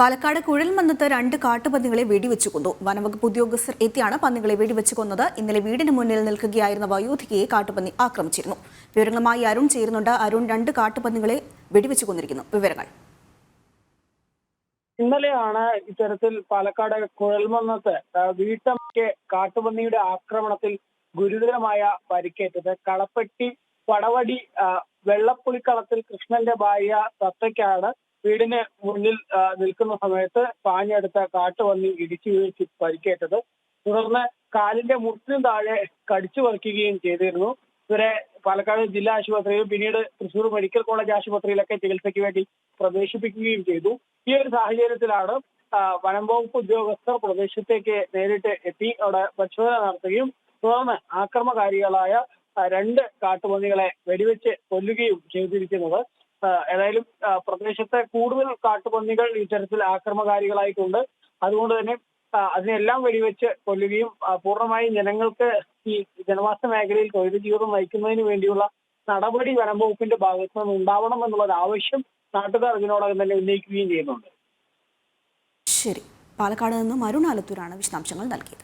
പാലക്കാട് കുഴൽമന്നത്ത് രണ്ട് കാട്ടുപന്നികളെ വെടിവെച്ചു കൊന്നു വനവകുപ്പ് ഉദ്യോഗസ്ഥർ എത്തിയാണ് പന്നികളെ വെടിവെച്ചു കൊന്നത് ഇന്നലെ വീടിന് മുന്നിൽ നിൽക്കുകയായിരുന്ന വയോധികയെ കാട്ടുപന്നി ആക്രമിച്ചിരുന്നു. വിവരങ്ങളുമായി അരുൺ ചേരുന്നുണ്ട്. അരുൺ രണ്ട് കാട്ടുപന്നികളെ വെടിവെച്ചു കൊന്നിരിക്കുന്നു വിവരങ്ങൾ. ഇന്നലെയാണ് ഇത്തരത്തിൽ പാലക്കാട് കുഴൽമന്നത്ത് വീട്ടമ്മയ്ക്ക് കാട്ടുപന്നിയുടെ ആക്രമണത്തിൽ ഗുരുതരമായ പരിക്കേറ്റത്. കളപ്പെട്ടി പടവടി വെള്ളപ്പുളിക്കളത്തിൽ കൃഷ്ണന്റെ ഭാര്യ തത്തയ്ക്കാണ് വീടിന് മുന്നിൽ നിൽക്കുന്ന സമയത്ത് പാഞ്ഞെടുത്ത കാട്ടുപന്നി ഇടിച്ചു വീഴ്ച പരിക്കേറ്റത്. തുടർന്ന് കാലിന്റെ മുട്ടിനും താഴെ കടിച്ചു പറിക്കുകയും ചെയ്തിരുന്നു. ഇവരെ പാലക്കാട് ജില്ലാ ആശുപത്രിയിൽ പിന്നീട് തൃശൂർ മെഡിക്കൽ കോളേജ് ആശുപത്രിയിലൊക്കെ ചികിത്സയ്ക്ക് വേണ്ടി പ്രവേശിപ്പിക്കുകയും ചെയ്തു. ഈ ഒരു സാഹചര്യത്തിലാണ് വനം വകുപ്പ് ഉദ്യോഗസ്ഥർ പ്രദേശത്തേക്ക് നേരിട്ട് എത്തി അവിടെ പരിശോധന നടത്തുകയും തുടർന്ന് ആക്രമകാരികളായ രണ്ട് കാട്ടുപന്നികളെ വെടിവെച്ച് കൊല്ലുകയും ചെയ്തിരിക്കുന്നത് ഏതായാലും പ്രദേശത്തെ കൂടുതൽ കാട്ടുപന്നികൾ ഇത്തരത്തിൽ ആക്രമകാരികളായിട്ടുണ്ട്. അതുകൊണ്ട് തന്നെ അതിനെല്ലാം വെടിവെച്ച് കൊല്ലുകയും പൂർണമായും ജനങ്ങൾക്ക് ഈ ജനവാസ മേഖലയിൽ തൊഴിൽ ജീവിതം നയിക്കുന്നതിന് വേണ്ടിയുള്ള നടപടി വനംവകുപ്പിന്റെ ഭാഗത്തു നിന്ന് ഉണ്ടാവണം എന്നുള്ള ആവശ്യം നാട്ടുകാർ ഇതിനോടകം തന്നെ ഉന്നയിക്കുകയും ചെയ്യുന്നുണ്ട്. ശരി. പാലക്കാട് നിന്നും അരുണാലത്തൂരാണ് വിശദാംശങ്ങൾ നൽകിയത്.